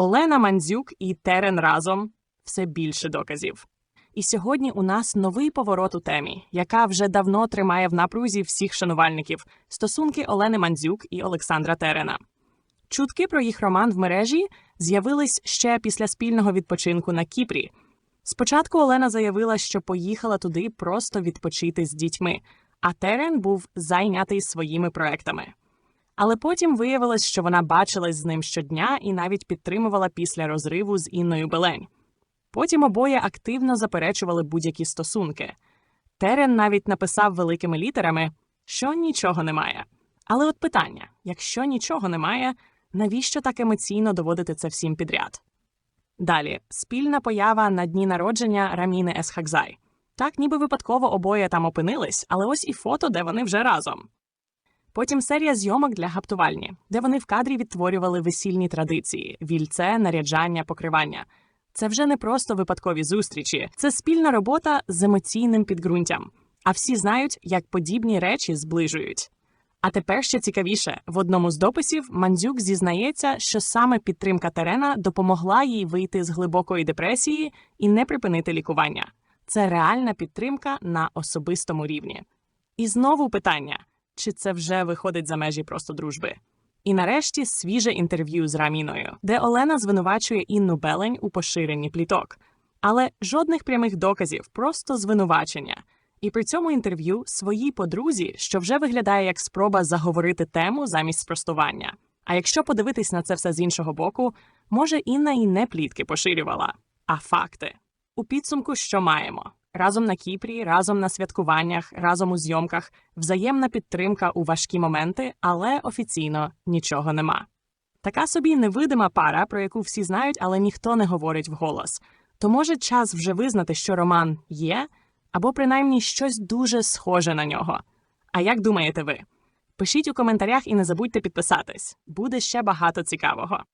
Олена Мандзюк і Терен разом все більше доказів. І сьогодні у нас новий поворот у темі, яка вже давно тримає в напрузі всіх шанувальників стосунки Олени Мандзюк і Олександра Терена. Чутки про їх роман в мережі з'явились ще після спільного відпочинку на Кіпрі. Спочатку Олена заявила, що поїхала туди просто відпочити з дітьми, а Терен був зайнятий своїми проектами. Але потім виявилось, що вона бачилась з ним щодня і навіть підтримувала після розриву з Інною Белень. Потім обоє активно заперечували будь-які стосунки. Терен навіть написав великими літерами, що нічого немає. Але от питання: якщо нічого немає, навіщо так емоційно доводити це всім підряд? Далі спільна поява на дні народження Раміни Есхакзай. Так, ніби випадково обоє там опинились, але ось і фото, де вони вже разом. Потім серія зйомок для гаптувальні, де вони в кадрі відтворювали весільні традиції: вільце, наряджання, покривання. Це вже не просто випадкові зустрічі, це спільна робота з емоційним підґрунтям. А всі знають, як подібні речі зближують. А тепер ще цікавіше: в одному з дописів Мандзюк зізнається, що саме підтримка Терена допомогла їй вийти з глибокої депресії і не припинити лікування. Це реальна підтримка на особистому рівні. І знову питання: чи це вже виходить за межі просто дружби? І нарешті свіже інтерв'ю з Раміною, де Олена звинувачує Інну Белень у поширенні пліток. Але жодних прямих доказів, просто звинувачення. І при цьому інтерв'ю своїй подрузі, що вже виглядає як спроба заговорити тему замість спростування. А якщо подивитись на це все з іншого боку, може Інна і не плітки поширювала, а факти. У підсумку, що маємо? Разом на Кіпрі, разом на святкуваннях, разом у зйомках, взаємна підтримка у важкі моменти, але офіційно нічого нема. Така собі невидима пара, про яку всі знають, але ніхто не говорить вголос. То може час вже визнати, що роман є, або принаймні щось дуже схоже на нього. А як думаєте ви? Пишіть у коментарях і не забудьте підписатись. Буде ще багато цікавого.